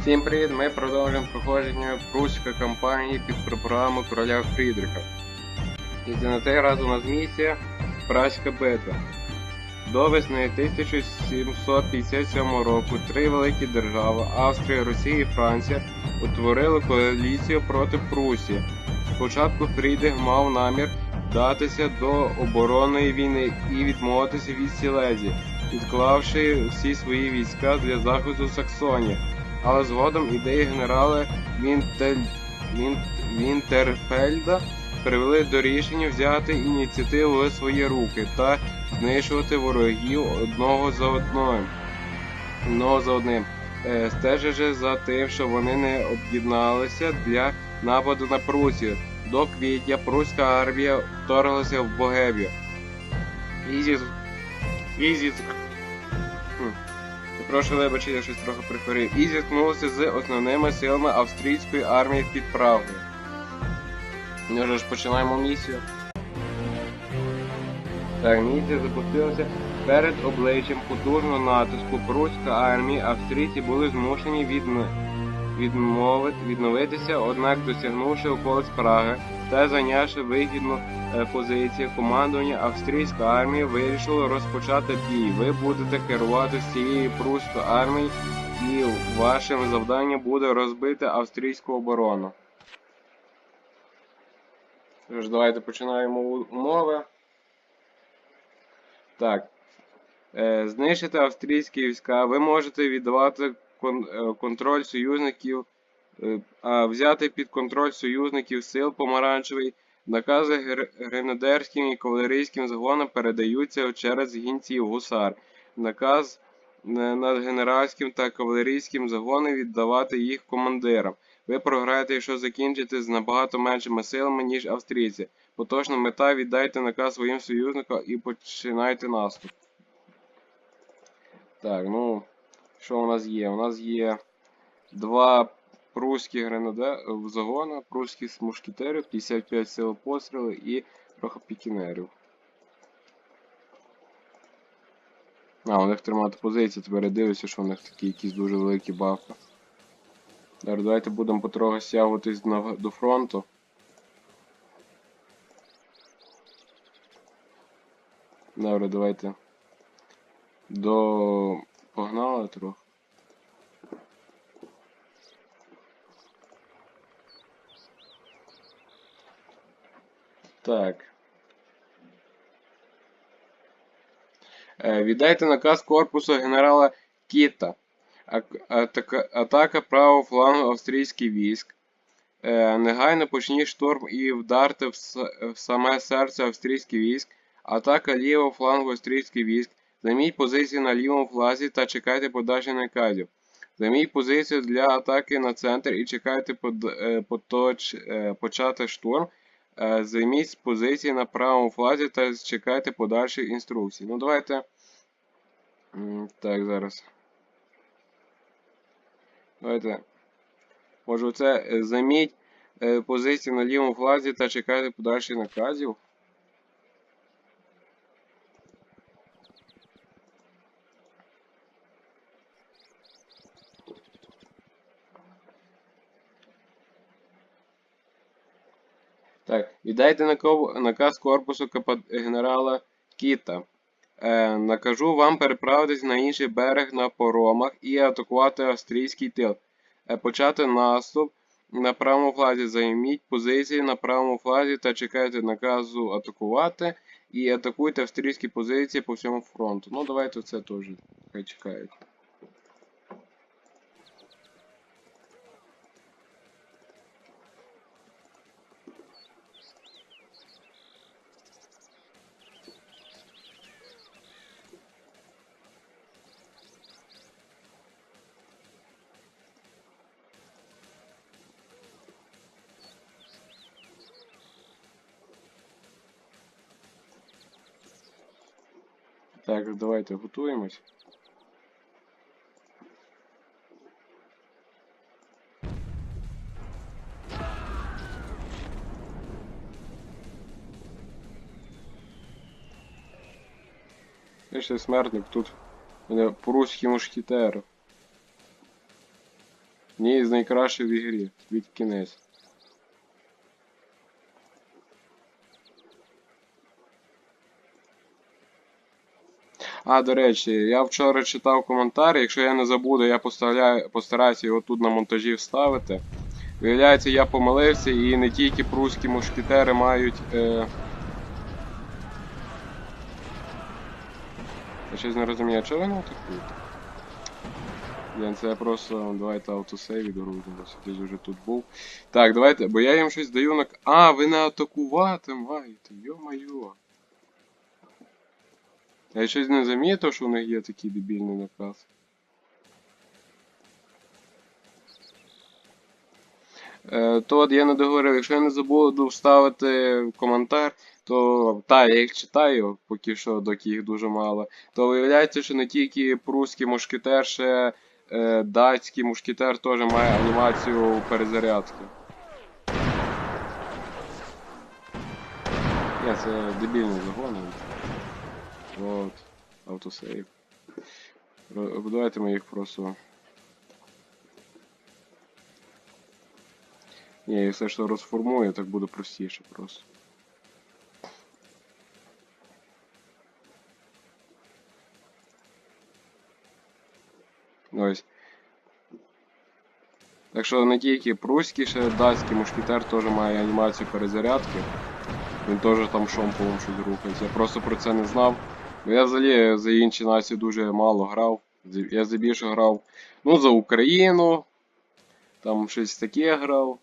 Всім привіт! Ми продовжуємо проходження пруської кампанії під програму короля Фрідриха. І на цей раз у нас місія Празька битва. До весни 1757 року три великі держави Австрія, Росія і Франція утворили коаліцію проти Прусії. Спочатку Фрідрих мав намір вдатися до оборонної війни і відмовитися від Сілезії, відклавши всі свої війська для захисту Саксонії але згодом ідеї генерала Вінтель... Він... Вінтерфельда привели до рішення взяти ініціативу в свої руки та знищувати ворогів одного за одним. Одного за одним, е, стежачи за тим, що вони не об'єдналися для нападу на Прусію. До квітня пруська армія вторглася в Богемію. Ізі... Ізі... Прошу вибачити, я щось трохи прихворів. І зіткнувся з основними силами австрійської армії під Прагою. Ну вже ж починаємо місію. Так, місія запустилася перед обличчям потужного натиску пруська армії. Австрійці були змушені від... відмовити, відновитися, однак досягнувши околиць Праги та зайнявши вигідну е, позицію, командування австрійської армії вирішило розпочати бій. Ви будете керувати цією пруською армією, і вашим завданням буде розбити австрійську оборону. Тож, давайте починаємо умови. Так. Е, знищити австрійські війська. Ви можете віддавати е, контроль союзників. Е, взяти під контроль союзників сил помаранчевий, накази гренадерським і кавалерійським загонам передаються через гінців гусар. Наказ е, над генеральським та кавалерійським загонам віддавати їх командирам. Ви програєте, якщо закінчите з набагато меншими силами, ніж австрійці. Поточна мета віддайте наказ своїм союзникам і починайте наступ. Так, ну, що у нас є? У нас є два прусські гренадер в загона, прусські мушкетерів, 55 сил постріли і трохи пікінерів. А, у них тримати позиції, тепер я дивлюся, що у них такі якісь дуже великі бафи. Добре, давайте будемо потрохи стягуватись до фронту. Добре, давайте. До... Погнали трохи. Так. Е, віддайте наказ корпусу генерала Кіта. Атака, правого флангу австрійських військ. Е, негайно почніть штурм і вдарте в, саме серце австрійських військ. Атака лівого флангу австрійських військ. Займіть позиції на лівому флазі та чекайте подачі наказів. Займіть позицію для атаки на центр і чекайте е, почати штурм. Е, займіть позиції на правому флазі та чекайте подальших інструкцій. Ну, давайте. Так, зараз. Давайте. Може, оце е, займіть е, позиції на лівому флазі та чекайте подальших наказів. Так, віддайте наказ корпусу генерала Кіта. Е, Накажу вам переправитись на інший берег на поромах і атакувати австрійський тил. Е, Почати наступ на правому флазі. Займіть позиції на правому флазі та чекайте наказу атакувати. І атакуйте австрійські позиції по всьому фронту. Ну, давайте це теж хай чекають. Так, давайте готуємось. Ще смертник тут. Мене прусський мушкетер. Ні, з найкращих в ігрі. Від кінець. А, до речі, я вчора читав коментар, якщо я не забуду, я постараюся його тут на монтажі вставити. Виявляється, я помилився і не тільки прусські мушкетери мають. Е... Я щось не розумію, чого вони атакують? Блін, це я просто. Давайте автосейв дорожимося, десь вже тут був. Так, давайте, бо я їм щось даю на. А, ви не атакувати маєте, йо-майо. Я щось не замітив, що у них є такий дебільний наказ. Е, то от я не договорив, якщо я не забуду вставити коментар, то та, я їх читаю, поки що, доки їх дуже мало, то виявляється, що не тільки прусський мушкетер, ще е, датський мушкетер теж має анімацію перезарядки. Ні, це дебільний загон. От, автосейв. Давайте ми їх просто. Ні, я все що розформую, так буде простіше просто. Ось. Так що не тільки прусський, ще датський мушкетер теж має анімацію перезарядки. Він теж там шомполом щось рухається. Я просто про це не знав. Бо я взагалі за інші нації дуже мало грав. Я здебільше грав ну, за Україну. Там щось таке грав.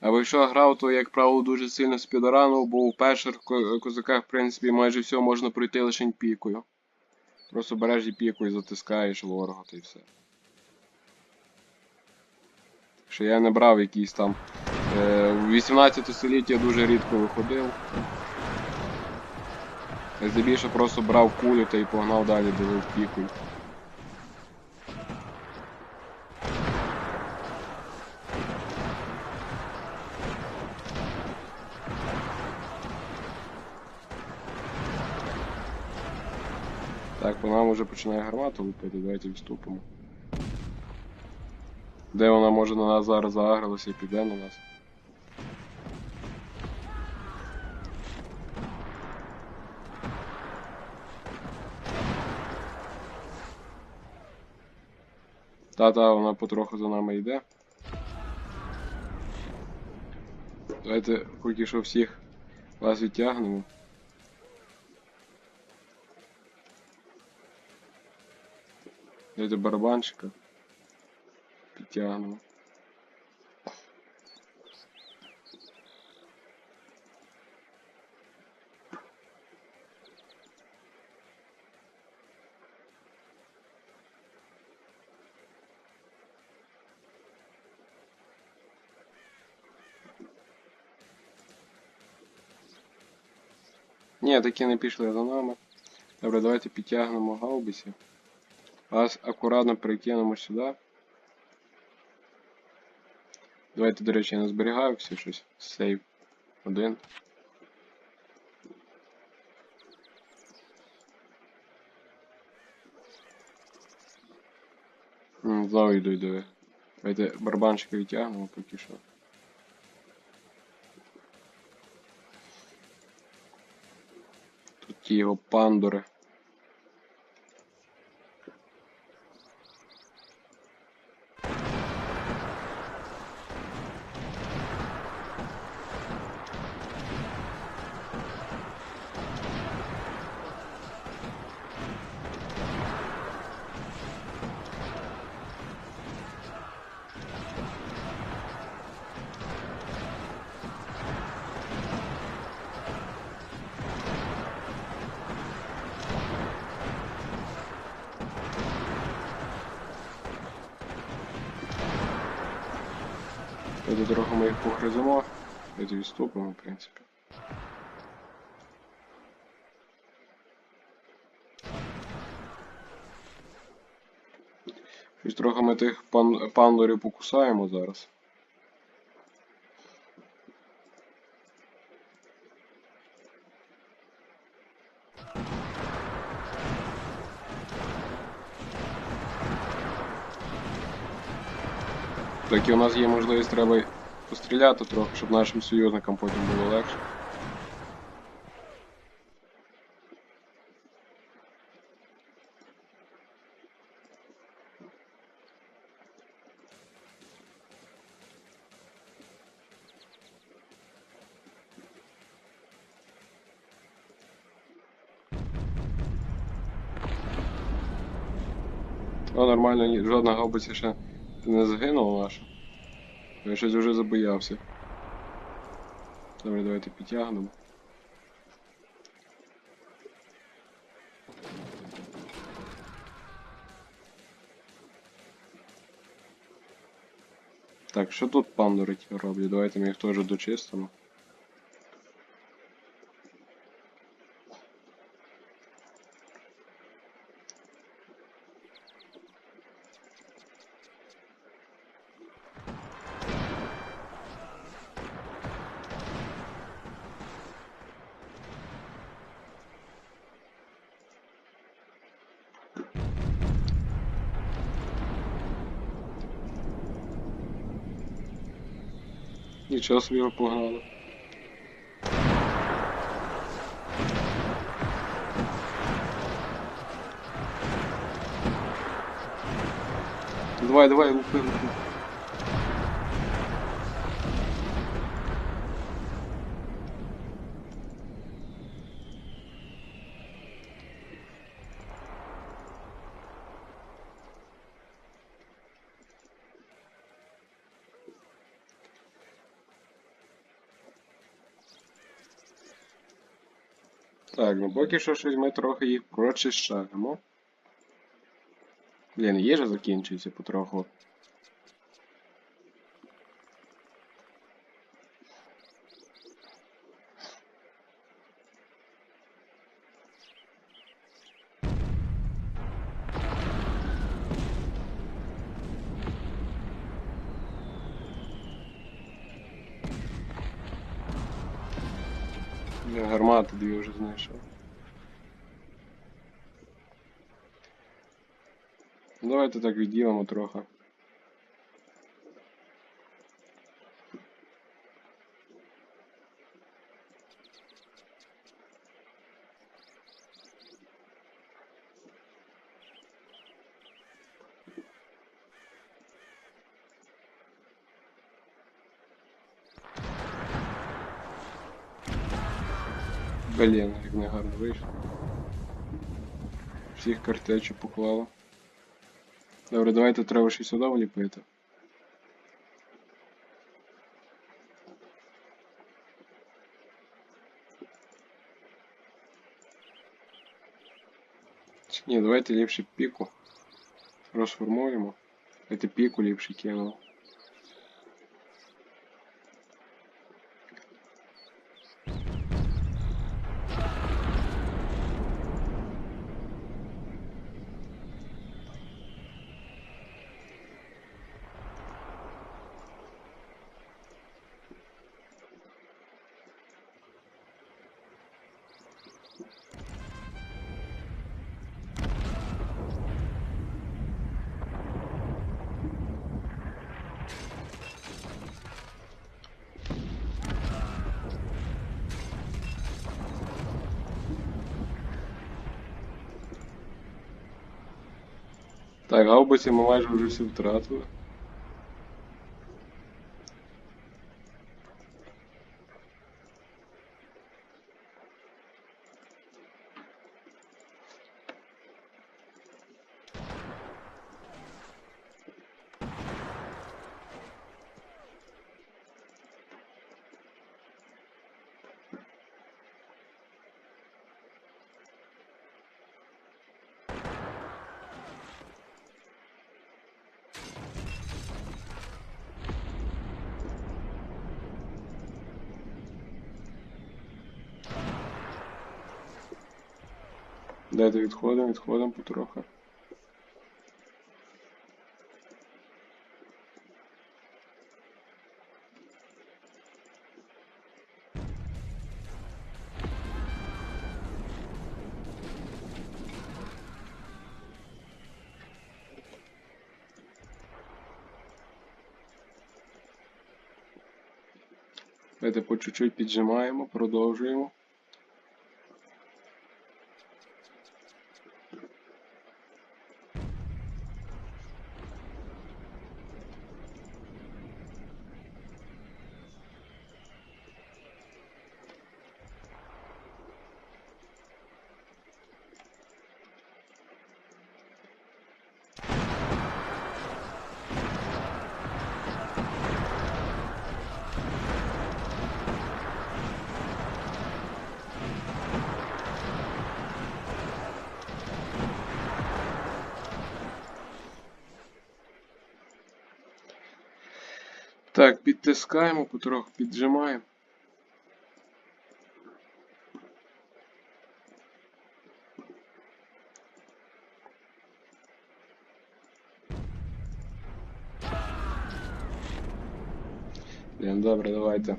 А якщо грав, то, як правило, дуже сильно спідранив, бо у перших козаках, в принципі, майже все можна пройти лише пікою. Просто береш і пікою затискаєш ворога та й все. Що я не брав якийсь там. У 18 столітті я дуже рідко виходив. Здебільше просто брав кулю та й погнав далі, дивив пікою. Так, по нам вже починає гармата лупити, давайте відступимо. Де вона може на нас зараз заагрилася і піде на нас? Та-та, вона потроху за нами йде. Давайте поки що всіх вас відтягнемо. Давайте барабанщика. Підтягнемо. Ні, такі не пішли за нами. Добре, давайте підтягнемо гаубиці. Вас акуратно перекинемо сюди. Давайте, до речі, я не зберігаю всі щось. Сейв. Один. Знову йду йду. Давайте барабанчика відтягнемо поки що. Ті його пандури. Тоді дорогу ми їх погриземо. і відступимо, в принципі. Щось трохи ми тих пан пандорів покусаємо зараз. Так і у нас є можливість треба постріляти трохи, щоб нашим союзникам потім було легше. О, нормально, жодна гаубиця ще не загинула наша. Я щось вже забоявся. Добре, давайте підтягнемо. Так, що тут пандури роблять? Давайте ми їх теж дочистимо. Собі ви погнали. Давай, давай, лупи, лупи. Так, ну поки що щось ми трохи їх прочищаємо. Блін, їжа закінчується потроху. Я гармати дві вже знайшов. Ну, Давайте так відділимо трохи. Блін, як не гарно вийшло. Всіх картечу поклало. Добре, давайте треба ще сюди вліпити. Чи Ні, давайте ліпше піку. Розформуємо. Давайте піку ліпше кинув. Так, гаубиці ми майже вже всі втратили. Дайте відходимо, відходимо потрохи. Дайте по чуть-чуть піджимаємо, продовжуємо. Так, підтискаємо, потроху піджимаємо. Блін, добре, давайте.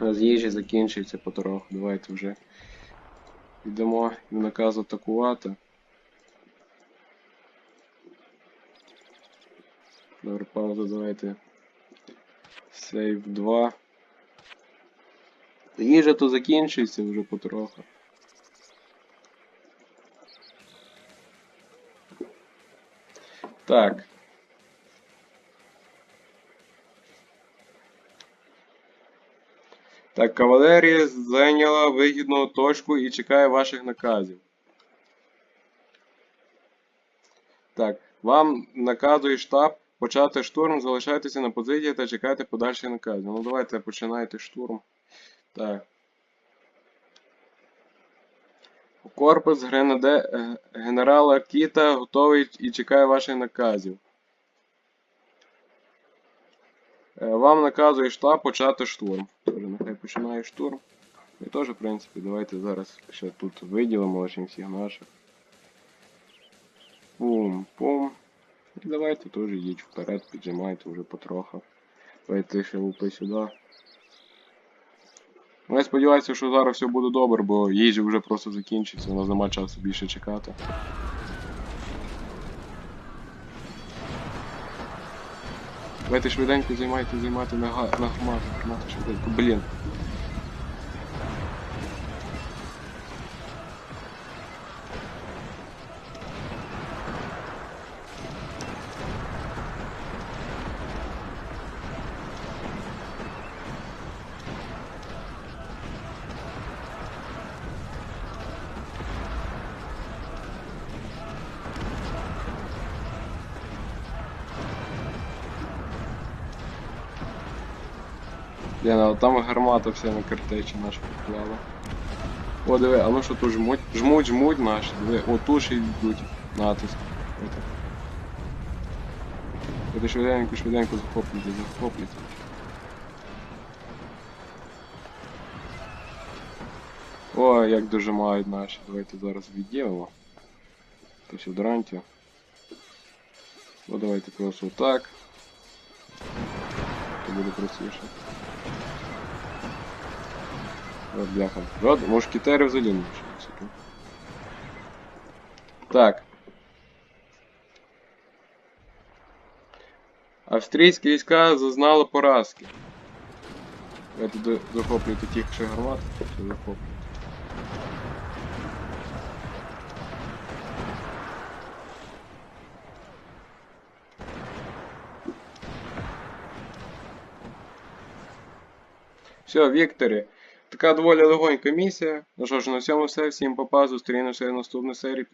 У нас їжі закінчується потроху. Давайте вже йдемо в наказ атакувати. Добре, пауза, давайте. Сейв 2. Їжа то закінчується вже потроху. Так. Так, кавалерія зайняла вигідну точку і чекає ваших наказів. Так, вам наказує штаб почати штурм, залишайтеся на позиції та чекайте подальших наказів. Ну давайте починайте штурм. Так. Корпус гренаде... е, генерала Кіта готовий і чекає ваших наказів. Е, Вам наказує штаб почати штурм. Добре, нехай починає штурм. Ми теж, в принципі, давайте зараз ще тут виділимо всіх наших. Пум-пум. І давайте теж йдіть вперед, піджимайте вже потроху. Давайте ще лупи сюди. Ну, я сподіваюся, що зараз все буде добре, бо їжі вже просто закінчиться, у нас нема часу більше чекати. Давайте швиденько займайте, займайте на, на гармату, гармату швиденько. Блін. Блін, а там гармата вся на картечі наша поклала. О, диви, а ну що тут жмуть? Жмуть, жмуть наші, диви, о, тут йдуть натиск. Ото. Це швиденько, швиденько захоплюйте, захоплюйте. О, як дожимають наші. Давайте зараз відділимо. То все дрантю. Ну давайте просто так. То буде простіше. От бляха. Рад, мушкетери взагалі не лишилися. Так. Австрійські війська зазнали поразки. Давайте до- захоплюйте тих ще гармат. Все захоплюйте. Все, Вікторі. Така доволі легонька місія. Ну що ж, на цьому все. Всім папа, зустрінемося в наступній серії.